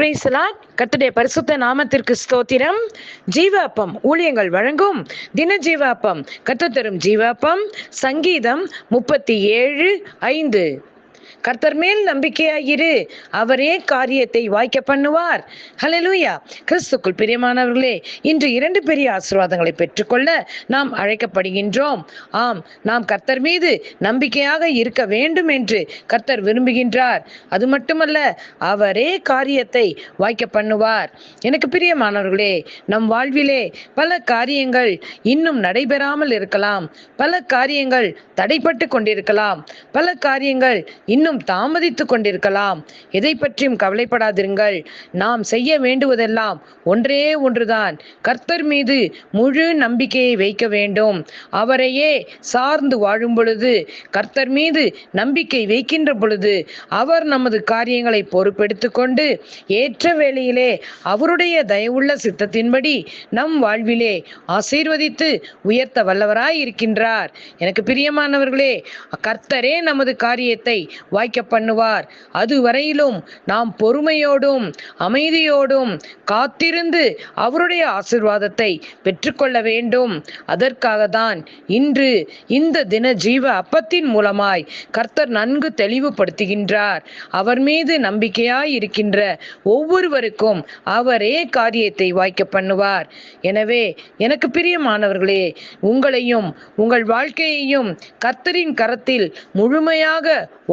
பிரேசலாட் கத்துடைய பரிசுத்த நாமத்திற்கு ஸ்தோத்திரம். ஜீவாப்பம் ஊழியங்கள் வழங்கும் தின ஜீவாப்பம். கத்து தரும் ஜீவாப்பம். சங்கீதம் முப்பத்தி ஏழு ஐந்து. கர்த்தர் மேல் நம்பிக்கையாயிரு. அவரே காரியத்தை வாய்க்க பண்ணுவார். ஹலலூயா கிறிஸ்துக்குள் பிரியமானவர்களே இன்று இரண்டு பெரிய ஆசீர்வாதங்களை பெற்றுக்கொள்ள நாம் அழைக்கப்படுகின்றோம். ஆம் நாம் கர்த்தர் மீது நம்பிக்கையாக இருக்க வேண்டும் என்று கர்த்தர் விரும்புகின்றார். அது மட்டுமல்ல அவரே காரியத்தை வாய்க்க பண்ணுவார். எனக்கு பிரியமானவர்களே நம் வாழ்விலே பல காரியங்கள் இன்னும் நடைபெறாமல் இருக்கலாம். பல காரியங்கள் தடைப்பட்டு கொண்டிருக்கலாம். பல காரியங்கள் இன்னும் தாமதித்து கொண்டிருக்கலாம். எதை பற்றியும் கவலைப்படாதிருங்கள். நாம் செய்ய வேண்டுவதெல்லாம் ஒன்றே ஒன்றுதான். கர்த்தர் மீது முழு நம்பிக்கையை வைக்க வேண்டும். அவரையே சார்ந்து வாழும் பொழுது கர்த்தர் மீது நம்பிக்கை வைக்கின்ற பொழுது அவர் நமது காரியங்களை பொறுப்பெடுத்து கொண்டு ஏற்ற வேளையிலே அவருடைய தயவுள்ள சித்தத்தின்படி நம் வாழ்விலே ஆசீர்வதித்து உயர்த்த வல்லவராய் இருக்கின்றார். எனக்கு பிரியமானவர்களே கர்த்தரே நமது காரியத்தை வாய்க்க பண்ணுவார். அதுவரையிலும் நாம் பொறுமையோடும் அமைதியோடும் காத்திருந்து அவருடைய ஆசிர்வாதத்தை பெற்றுக்கொள்ள வேண்டும். அதற்காக தான் இன்று இந்த தின ஜீவ அப்பத்தின் மூலமாய் கர்த்தர் நன்கு தெளிவுபடுத்துகின்றார். அவர் மீது நம்பிக்கையாய் இருக்கின்ற ஒவ்வொருவருக்கும் அவரே காரியத்தை வாய்க்க பண்ணுவார். எனவே எனக்கு பிரியமானவர்களே உங்களையும் உங்கள் வாழ்க்கையையும் கர்த்தரின் கரத்தில் முழுமையாக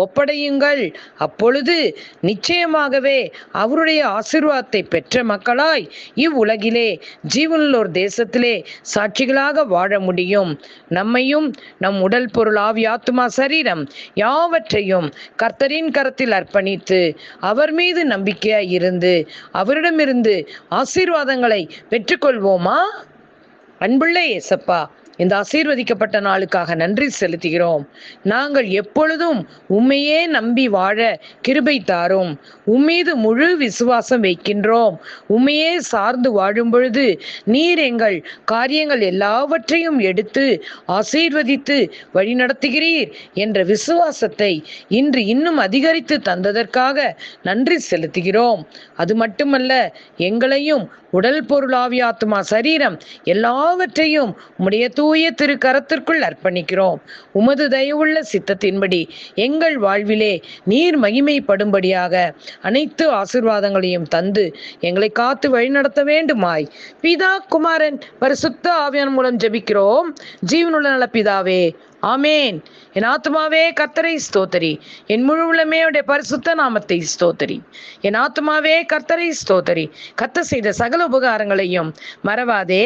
ஒப்படை ஒப்படையுங்கள் அப்பொழுது நிச்சயமாகவே அவருடைய ஆசிர்வாதத்தை பெற்ற மக்களாய் இவ்வுலகிலே ஜீவனுள்ளோர் தேசத்திலே சாட்சிகளாக வாழ முடியும். நம்மையும் நம் உடல் பொருள் ஆவி ஆத்மா சரீரம் யாவற்றையும் கர்த்தரின் கரத்தில் அர்ப்பணித்து அவர் மீது நம்பிக்கையாய் இருந்து அவரிடமிருந்து ஆசீர்வாதங்களை பெற்றுக்கொள்வோமா? அன்புள்ள ஏசப்பா இந்த ஆசீர்வதிக்கப்பட்ட நாளுக்காக நன்றி செலுத்துகிறோம். நாங்கள் எப்பொழுதும் உண்மையே நம்பி வாழ கிருபை தாரும். உம்மீது முழு விசுவாசம் வைக்கின்றோம். உண்மையே சார்ந்து வாழும் பொழுது நீர் எங்கள் காரியங்கள் எல்லாவற்றையும் எடுத்து ஆசீர்வதித்து வழிநடத்துகிறீர் என்ற விசுவாசத்தை இன்று இன்னும் அதிகரித்து தந்ததற்காக நன்றி செலுத்துகிறோம். அது மட்டுமல்ல எங்களையும் உடல் பொருளாவியாத்மா சரீரம் எல்லாவற்றையும் உம்முடைய தூய திரு கரத்திற்குள் அர்ப்பணிக்கிறோம். உமது தயவுள்ள சித்தத்தின்படி எங்கள் வாழ்விலே நீர் மகிமைப்படும்படியாக அனைத்து ஆசிர்வாதங்களையும் தந்து எங்களை காத்து வழிநடத்த வேண்டுமாய். பிதா குமாரன் பரிசுத்த ஆவியான் மூலம் ஜெபிக்கிறோம். ஜீவனுள்ள நல பிதாவே ஆமேன். என் ஆத்மாவே கர்த்தரை ஸ்தோத்தரி. என் முழு உடைய பரிசுத்த நாமத்தை ஸ்தோத்தரி. என் ஆத்மாவே கர்த்தரை ஸ்தோத்தரி. கத்த செய்த சகல உபகாரங்களையும் மறவாதே.